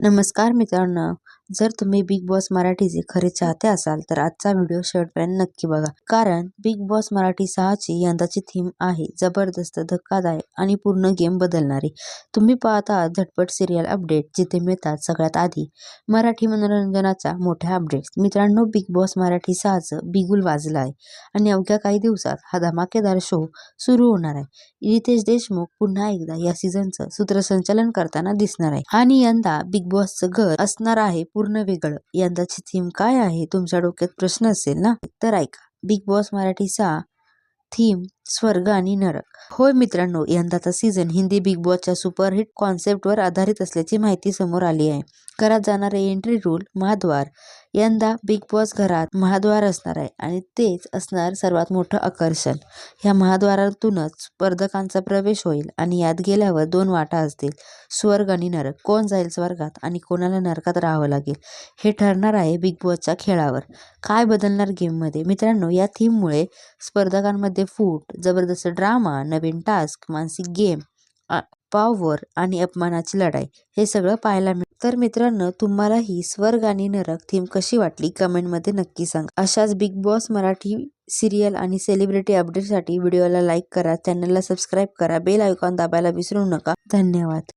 नमस्कार मित्रांनो. जर तुम्ही बिग बॉस मराठीचे खरे चाहते असाल तर आजचा व्हिडिओ शेवटपर्यंत नक्की बघा. कारण बिग बॉस मराठी सहाची यंदाची थीम आहे जबरदस्त धक्कादायक आणि पूर्ण गेम बदलणारी. तुम्ही पाहत आहात झटपट सिरियल अपडेट जिथे मिळतात सगळ्यात आधी मराठी मनोरंजनाचा मोठ्या अपडेट्स मित्रांनो बिग बॉस मराठी सहाचं बिगुल वाजलं आहे आणि अवघ्या काही दिवसात हा धमाकेदार शो सुरू होणार आहे. रितेश देशमुख पुन्हा एकदा या सीझनचं सूत्रसंचालन करताना दिसणार आहे. आणि यंदा बिग बॉसचं घर असणार आहे पूर्ण वेगळं. यंदाची थीम काय आहे? तुमच्या डोक्यात प्रश्न असेल ना? तर ऐका. बिग बॉस मराठीचा थीम स्वर्ग आणि नरक. होय मित्रांनो यंदाचा सीझन हिंदी बिग बॉसच्या सुपरहिट कॉन्सेप्टवर आधारित असल्याची माहिती समोर आली आहे. घरात जाणारे एंट्री रूल महाद्वार. यंदा बिग बॉस घरात महाद्वार असणार आहे आणि तेच असणार सर्वात मोठं आकर्षण. ह्या महाद्वारातूनच स्पर्धकांचा प्रवेश होईल आणि यात गेल्यावर दोन वाटा असतील स्वर्ग आणि नरक. कोण जाईल स्वर्गात आणि कोणाला नरकात राहावं लागेल? हे ठरणार आहे बिग बॉसच्या खेळावर. काय बदलणार गेममध्ये मित्रांनो या थीममुळे स्पर्धकांमध्ये फूट जबरदस्त ड्रामा नवीन टास्क मानसिक गेम पावर आणि अपमानाची लढाई हे सगळं पाहायला मिळतं तर मित्रांनो तुम्हालाही स्वर्ग आणि नरक थीम कशी वाटली? कमेंटमध्ये नक्की सांगा. अशाच बिग बॉस मराठी सिरियल आणि सेलिब्रिटी अपडेटसाठी व्हिडिओला लाईक करा चॅनलला सबस्क्राईब करा बेल आयकॉन दाबायला विसरू नका. धन्यवाद.